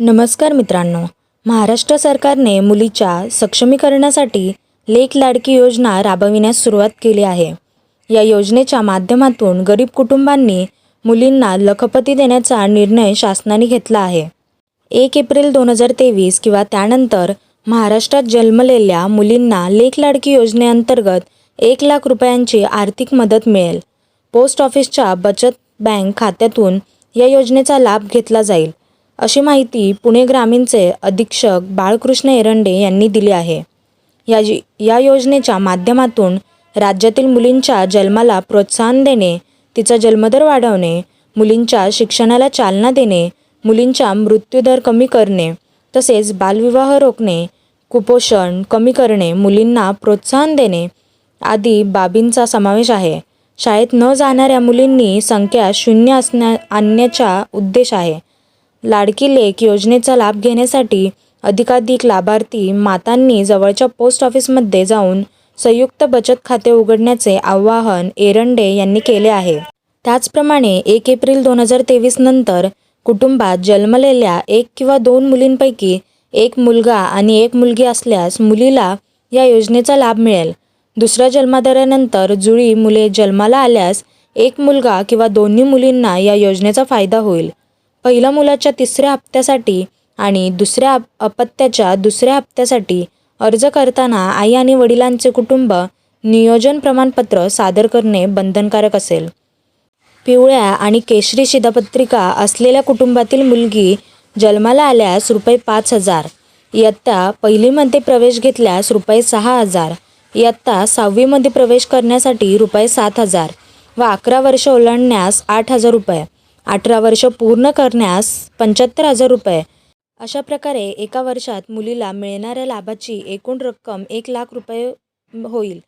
नमस्कार मित्रांनो. महाराष्ट्र सरकारने मुलीच्या सक्षमीकरणासाठी लेख लाडकी योजना राबविण्यास सुरुवात केली आहे. या योजनेच्या माध्यमातून गरीब कुटुंबांनी मुलींना लखपती देण्याचा निर्णय शासनाने घेतला आहे. एक एप्रिल दोन हजार तेवीस किंवा त्यानंतर महाराष्ट्रात जन्मलेल्या मुलींना लेक लाडकी योजनेअंतर्गत एक लाख रुपयांची आर्थिक मदत मिळेल. पोस्ट ऑफिसच्या बचत बँक खात्यातून या योजनेचा लाभ घेतला जाईल. अशी माहिती पुणे ग्रामीणचे अधीक्षक बाळकृष्ण एरंडे यांनी दिली आहे. या जी या योजनेच्या माध्यमातून राज्यातील मुलींच्या जन्माला प्रोत्साहन देणे तिचा जन्मदर वाढवणे मुलींच्या शिक्षणाला चालना देणे मुलींचा मृत्यूदर कमी करणे तसेच बालविवाह रोखणे कुपोषण कमी करणे मुलींना प्रोत्साहन देणे आदी बाबींचा समावेश आहे. शाळेत न जाणाऱ्या मुलींनी संख्या शून्य असण्या आणण्याचा उद्देश आहे. लाडकी लेक योजनेचा लाभ घेण्यासाठी अधिकाधिक लाभार्थी मातांनी जवळच्या पोस्ट ऑफिसमध्ये जाऊन संयुक्त बचत खाते उघडण्याचे आवाहन एरंडे यांनी केले आहे. त्याचप्रमाणे एक एप्रिल दोन हजार तेवीस नंतर कुटुंबात जन्मलेल्या एक किंवा दोन मुलींपैकी एक मुलगा आणि एक मुलगी असल्यास मुलीला या योजनेचा लाभ मिळेल. दुसऱ्या जन्मादारानंतर जुळी मुले जन्माला आल्यास एक मुलगा किंवा दोन्ही मुलींना या योजनेचा फायदा होईल. पहिल्या मुलाच्या तिसऱ्या हप्त्यासाठी आणि दुसऱ्या अपत्याच्या दुसऱ्या हप्त्यासाठी अर्ज करताना आई आणि वडिलांचे कुटुंब नियोजन प्रमाणपत्र सादर करणे बंधनकारक असेल. पिवळ्या आणि केशरी शिधापत्रिका असलेल्या कुटुंबातील मुलगी जन्माला आल्यास रुपये पाच हजार इयत्ता पहिलीमध्ये प्रवेश घेतल्यास रुपये सहा हजार इयत्ता सहावीमध्ये प्रवेश करण्यासाठी रुपये सात हजार व अकरा वर्ष ओलांडण्यास आठ हजार रुपये. अठरा वर्ष पूर्ण करण्यास पंच्याहत्तर हजार रुपये. अशा प्रकारे एका वर्षात मुलीला मिळणाऱ्या लाभाची एकूण रक्कम एक लाख रुपये होईल.